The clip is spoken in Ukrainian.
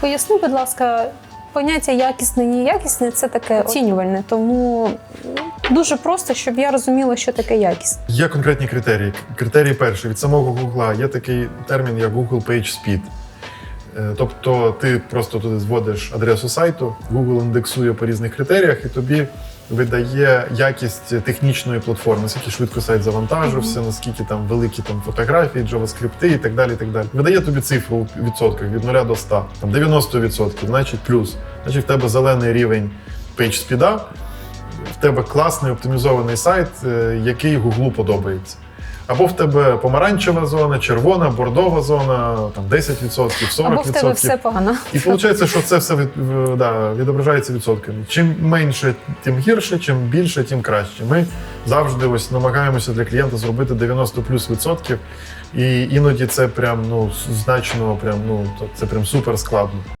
Поясни, будь ласка, поняття якісне, неякісне це таке оцінювальне, тому дуже просто, щоб я розуміла, що таке якісне. Є конкретні критерії. Критерій перший від самого Гугла є такий термін, як Google Page Speed. Е, Тобто ти просто туди зводиш адресу сайту, Google індексує по різних критеріях і тобі видає якість технічної платформи, наскільки швидко сайт завантажився, наскільки там великі там фотографії, JavaScript і так далі. І так далі. Видає тобі цифру у відсотках від 0 до 100, там 90%, значить плюс. Значить, в тебе зелений рівень PageSpeed, в тебе класний оптимізований сайт, е, який Гуглу подобається. Або в тебе помаранчева зона, червона, бордова зона, там 10%, 40%. Або в тебе все погано. І виходить, що це все від, да, відображається відсотками. Чим менше, тим гірше, чим більше, тим краще. Ми завжди ось намагаємося для клієнта зробити 90 плюс відсотків, і іноді це прям ну значно, прям ну це прям супер складно.